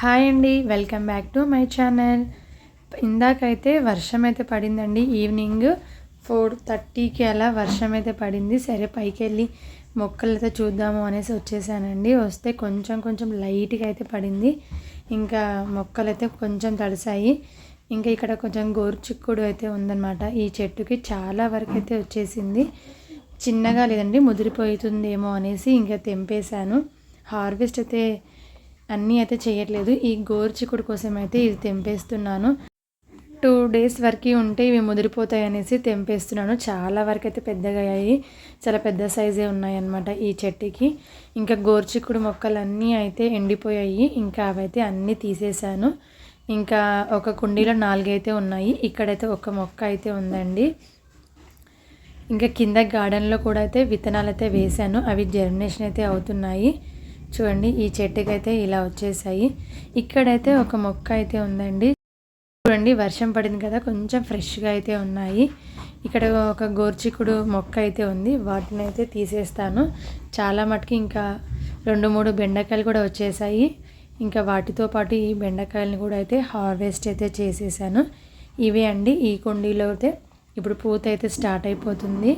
Hi అండి welcome back to my channel. ఇందాకైతే వర్షం అయితే పడిందండి ఈవినింగ్ ఫోర్ థర్టీకి అలా వర్షం అయితే పడింది. సరే పైకి వెళ్ళి మొక్కలు అయితే చూద్దాము అనేసి వచ్చేసానండి. వస్తే కొంచెం కొంచెం లైట్గా అయితే పడింది. ఇంకా మొక్కలు అయితే కొంచెం తడిసాయి ఇంకా ఇక్కడ కొంచెం గోరుచిక్కుడు అయితే ఉందన్నమాట. ఈ చెట్టుకి చాలా వరకు అయితే వచ్చేసింది. చిన్నగా లేదండి ముదిరిపోతుందేమో అనేసి ఇంకా తెంపేశాను. హార్వెస్ట్ అయితే అన్నీ అయితే చేయట్లేదు. ఈ గోరుచిక్కుడు కోసం అయితే ఇది తెంపేస్తున్నాను. టూ డేస్ వరకు ఉంటే ఇవి ముదిరిపోతాయి అనేసి తెంపేస్తున్నాను. చాలా వరకు అయితే పెద్దగా అయ్యాయి. చాలా పెద్ద సైజే ఉన్నాయన్నమాట ఈ చెట్టుకి. ఇంకా గోరుచిక్కుడు మొక్కలన్నీ అయితే ఎండిపోయాయి. ఇంకా అవైతే అన్నీ తీసేశాను. ఇంకా ఒక కుండీలో నాలుగైతే ఉన్నాయి. ఇక్కడైతే ఒక మొక్క అయితే ఉందండి. ఇంకా కింద గార్డెన్లో కూడా అయితే విత్తనాలు అయితే వేశాను. అవి జర్మినేషన్ అయితే అవుతున్నాయి. చూడండి ఈ చెట్టుకి అయితే ఇలా వచ్చేసాయి. ఇక్కడైతే ఒక మొక్క అయితే ఉందండి. చూడండి వర్షం పడింది కదా కొంచెం ఫ్రెష్గా అయితే ఉన్నాయి. ఇక్కడ ఒక గోర్చికుడు మొక్క అయితే ఉంది వాటిని అయితే తీసేస్తాను. చాలా మటుకు ఇంకా రెండు మూడు బెండకాయలు కూడా వచ్చేసాయి. ఇంకా వాటితో పాటు ఈ బెండకాయలను కూడా అయితే హార్వెస్ట్ అయితే చేసేసాను. ఇవే అండి ఈ కుండీలో అయితే. ఇప్పుడు పూత అయితే స్టార్ట్ అయిపోతుంది.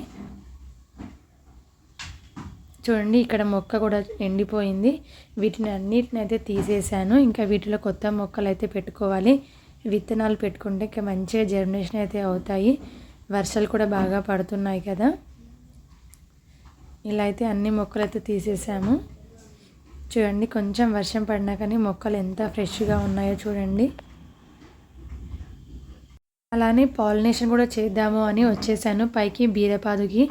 చూడండి ఇక్కడ మొక్క కూడా ఎండిపోయింది. వీటిని అన్నిటిని అయితే తీసేసాను. ఇంకా వీటిలో కొత్త మొక్కలు అయితే పెట్టుకోవాలి. విత్తనాలు పెట్టుకుంటే ఇంకా మంచిగా జర్మినేషన్ అయితే అవుతాయి. వర్షాలు కూడా బాగా పడుతున్నాయి కదా. ఇలా అయితే అన్ని మొక్కలు అయితే తీసేసాము. చూడండి కొంచెం వర్షం పడినా కానీ మొక్కలు ఎంత ఫ్రెష్గా ఉన్నాయో చూడండి. అలానే పాలినేషన్ కూడా చేద్దాము అని వచ్చేసాను. పైకి బీరపాదుకి.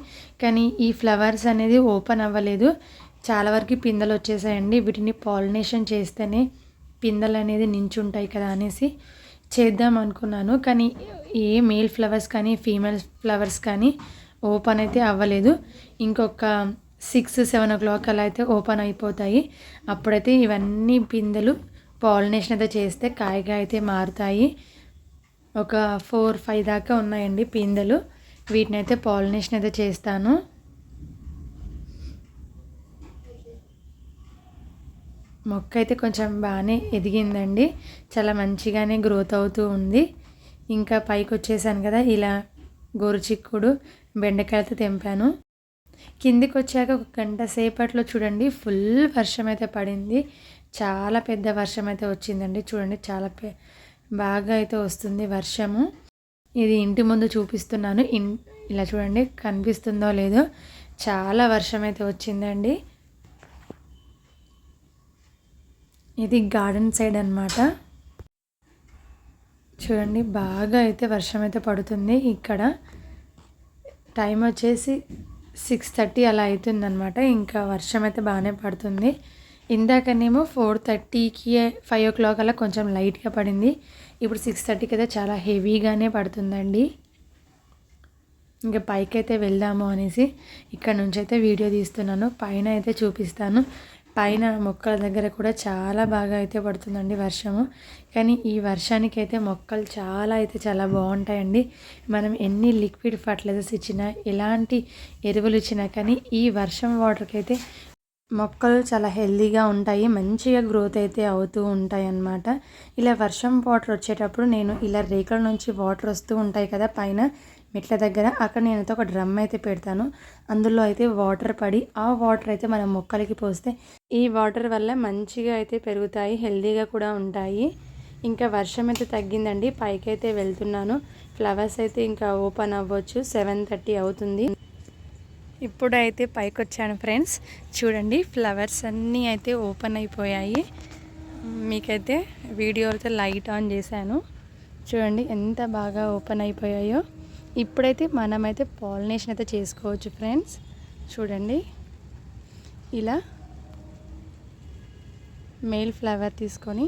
కానీ ఈ ఫ్లవర్స్ అనేది ఓపెన్ అవ్వలేదు. చాలా వరకు పిందెలు వచ్చేసాయండి. వీటిని పాలినేషన్ చేస్తేనే పిందెలు అనేది నించుంటాయి కదా అనేసి చేద్దాం అనుకున్నాను. కానీ ఏ మేల్ ఫ్లవర్స్ కానీ ఫీమేల్ ఫ్లవర్స్ కానీ ఓపెన్ అయితే అవ్వలేదు. ఇంకొక సిక్స్ సెవెన్ ఓ క్లాక్ అలా అయితే ఓపెన్ అయిపోతాయి. అప్పుడైతే ఇవన్నీ పిందెలు పాలినేషన్ అయితే చేస్తే కాయగా అయితే మారుతాయి. ఒక ఫోర్ ఫైవ్ దాకా ఉన్నాయండి పిందెలు. వీటిని అయితే పాలినేషన్ అయితే చేస్తాను. మొక్క అయితే కొంచెం బాగానే ఎదిగిందండి. చాలా మంచిగానే గ్రోత్ అవుతూ ఉంది. ఇంకా పైకి వచ్చేసాను కదా ఇలా గోరుచిక్కుడు బెండకాయలతో తెంపాను. కిందికి వచ్చాక ఒక గంట సేపట్లో చూడండి ఫుల్ వర్షం అయితే పడింది. చాలా పెద్ద వర్షం అయితే వచ్చిందండి. చూడండి చాలా పె బాగా అయితే వస్తుంది వర్షము. ఇది ఇంటి ముందు చూపిస్తున్నాను. ఇన్ ఇలా చూడండి కనిపిస్తుందో లేదో. చాలా వర్షం అయితే వచ్చిందండి. ఇది గార్డెన్ సైడ్ అనమాట చూడండి బాగా అయితే వర్షం అయితే పడుతుంది ఇక్కడ. టైం వచ్చేసి సిక్స్ థర్టీ అలా అవుతుందన్నమాట. ఇంకా వర్షం అయితే బాగానే పడుతుంది. ఇందాకనేమో ఫోర్ థర్టీకి ఫైవ్ ఓ క్లాక్ అలా కొంచెం లైట్గా పడింది. ఇప్పుడు సిక్స్ థర్టీకి అయితే చాలా హెవీగానే పడుతుందండి. ఇంకా పైకి అయితే వెళ్దాము అనేసి ఇక్కడ నుంచి అయితే వీడియో తీస్తున్నాను. పైన అయితే చూపిస్తాను. పైన మొక్కల దగ్గర కూడా చాలా బాగా అయితే పడుతుందండి వర్షము. కానీ ఈ వర్షానికి అయితే మొక్కలు చాలా అయితే చాలా బాగుంటాయండి. మనం ఎన్ని లిక్విడ్ ఫర్టిలైజర్స్ ఇచ్చినా ఎలాంటి ఎరువులు ఇచ్చినా కానీ ఈ వర్షం వాటర్కి అయితే మొక్కలు చాలా హెల్దీగా ఉంటాయి మంచిగా గ్రోత్ అయితే అవుతూ ఉంటాయి అన్నమాట ఇలా వర్షం వాటర్ వచ్చేటప్పుడు నేను ఇలా రేకుల నుంచి వాటర్ వస్తూ ఉంటాయి కదా పైన మెట్ల దగ్గర. అక్కడ నేను ఒక డ్రమ్ అయితే పెడతాను. అందులో అయితే వాటర్ పడి ఆ వాటర్ అయితే మనం మొక్కలకి పోస్తే ఈ వాటర్ వల్ల మంచిగా అయితే పెరుగుతాయి హెల్దీగా కూడా ఉంటాయి. ఇంకా వర్షం అయితే తగ్గిందండి పైకి అయితే వెళ్తున్నాను. ఫ్లవర్స్ అయితే ఇంకా ఓపెన్ అవ్వచ్చు సెవెన్ థర్టీ అవుతుంది. ఇప్పుడైతే పైకి వచ్చాను ఫ్రెండ్స్. చూడండి ఫ్లవర్స్ అన్నీ అయితే ఓపెన్ అయిపోయాయి. మీకైతే వీడియో అయితే లైట్ ఆన్ చేశాను. చూడండి ఎంత బాగా ఓపెన్ అయిపోయాయో. ఇప్పుడైతే మనమైతే పాలినేషన్ అయితే చేసుకోవచ్చు ఫ్రెండ్స్. చూడండి ఇలా మేల్ ఫ్లవర్ తీసుకొని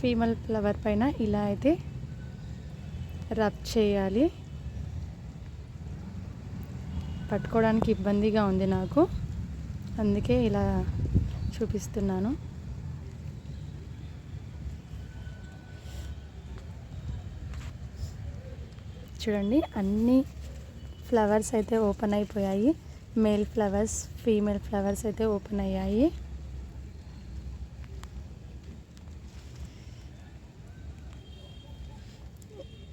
ఫీమేల్ ఫ్లవర్ పైన ఇలా అయితే రబ్ చేయాలి. పట్టుకోవడానికి ఇబ్బందిగా ఉంది నాకు. అందుకే ఇలా చూపిస్తున్నాను. చూడండి అన్ని ఫ్లవర్స్ అయితే ఓపెన్ అయిపోయాయి. మేల్ ఫ్లవర్స్ ఫీమేల్ ఫ్లవర్స్ అయితే ఓపెన్ అయ్యాయి.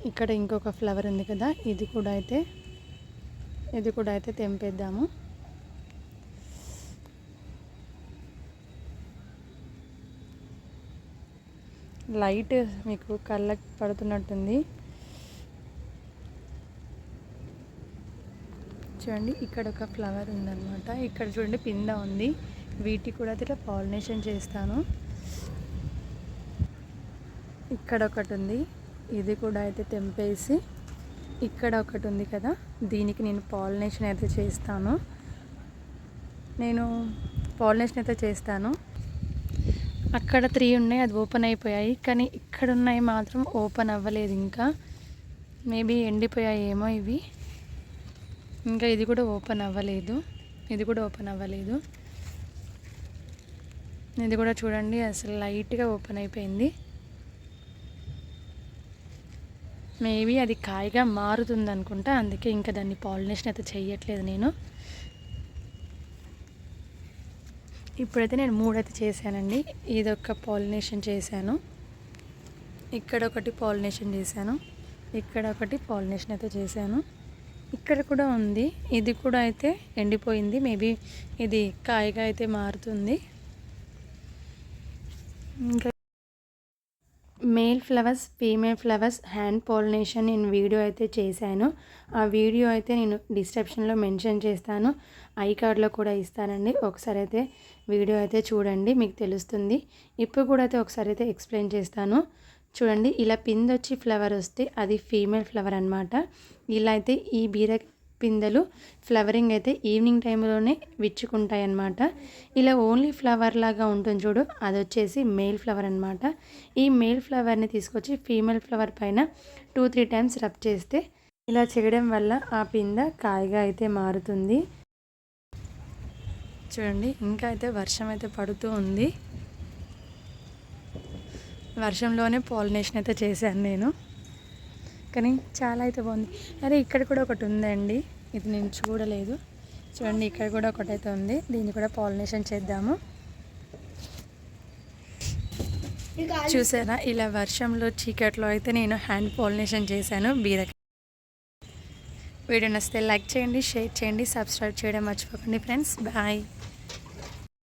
ఇక్కడ ఇంకొక ఫ్లవర్ ఉంది కదా ఇది కూడా అయితే ఇది కూడా అయితే తెంపేద్దాము. లైట్ మీకు కళ్ళకి పడుతున్నట్టుంది. చూడండి ఇక్కడ ఒక ఫ్లవర్ ఉందన్నమాట. ఇక్కడ చూడండి పింద ఉంది. వీటి కూడా అయితే పాలినేషన్ చేస్తాను. ఇక్కడ ఒకటి ఉంది. ఇది కూడా అయితే తెంపేసి ఇక్కడ ఒకటి ఉంది కదా దీనికి నేను పాలినేషన్ అయితే చేస్తాను. నేను పాలినేషన్ అయితే చేస్తాను. అక్కడ త్రీ ఉన్నాయి అది ఓపెన్ అయిపోయాయి కానీ ఇక్కడ ఉన్నాయి మాత్రం ఓపెన్ అవ్వలేదు ఇంకా. మేబీ ఎండిపోయాయి ఏమో ఇవి. ఇంకా ఇది కూడా ఓపెన్ అవ్వలేదు. ఇది కూడా ఓపెన్ అవ్వలేదు. ఇది కూడా చూడండి అసలు లైట్గా ఓపెన్ అయిపోయింది. మేబీ అది కాయగా మారుతుంది అనుకుంటా అందుకే ఇంకా దాన్ని పాలినేషన్ అయితే చేయట్లేదు నేను. ఇప్పుడైతే నేను మూడైతే చేశానండి. ఇది ఒక పాలినేషన్ చేశాను. ఇక్కడ ఒకటి పాలినేషన్ చేశాను. ఇక్కడ ఒకటి పాలినేషన్ అయితే చేశాను. ఇక్కడ కూడా ఉంది. ఇది కూడా అయితే ఎండిపోయింది. మేబీ ఇది కాయగా అయితే మారుతుంది. ఇంకా male flowers female flowers hand pollination నేను వీడియో అయితే చేశాను. ఆ వీడియో అయితే నేను డిస్క్రిప్షన్లో మెన్షన్ చేస్తాను. ఐ కార్డ్లో కూడా ఇస్తానండి. ఒకసారి అయితే వీడియో అయితే చూడండి మీకు తెలుస్తుంది. ఇప్పుడు కూడా అయితే ఒకసారి అయితే ఎక్స్ప్లెయిన్ చేస్తాను. చూడండి ఇలా పిందొచ్చి ఫ్లవర్ వస్తే అది ఫీమేల్ ఫ్లవర్ అనమాట ఇలా అయితే ఈ బీర పిందెలు ఫ్లవరింగ్ అయితే ఈవినింగ్ టైంలోనే విచ్చుకుంటాయి అన్నమాట ఇలా ఓన్లీ ఫ్లవర్ లాగా ఉంటుంది చూడు అది వచ్చేసి మేల్ ఫ్లవర్ అనమాట ఈ మేల్ ఫ్లవర్ని తీసుకొచ్చి ఫీమేల్ ఫ్లవర్ పైన టూ త్రీ టైమ్స్ రబ్ చేస్తే ఇలా చేయడం వల్ల ఆ పింద కాయగా అయితే మారుతుంది. చూడండి ఇంకా అయితే వర్షం అయితే పడుతూ ఉంది. వర్షంలోనే పాలినేషన్ అయితే చేశాను నేను. కానీ చాలా అయితే బాగుంది. అరే ఇక్కడ కూడా ఒకటి ఉందండి. ఇది నేను చూడలేదు. చూడండి ఇక్కడ కూడా ఒకటైతే ఉంది. దీన్ని కూడా పాలినేషన్ చేద్దాము. చూసారా? ఇలా వర్షంలో చీకట్లో అయితే నేను హ్యాండ్ పాలినేషన్ చేశాను బీరక వీడియో నచ్చితే లైక్ చేయండి షేర్ చేయండి సబ్స్క్రైబ్ చేయడం మర్చిపోకండి ఫ్రెండ్స్. బాయ్.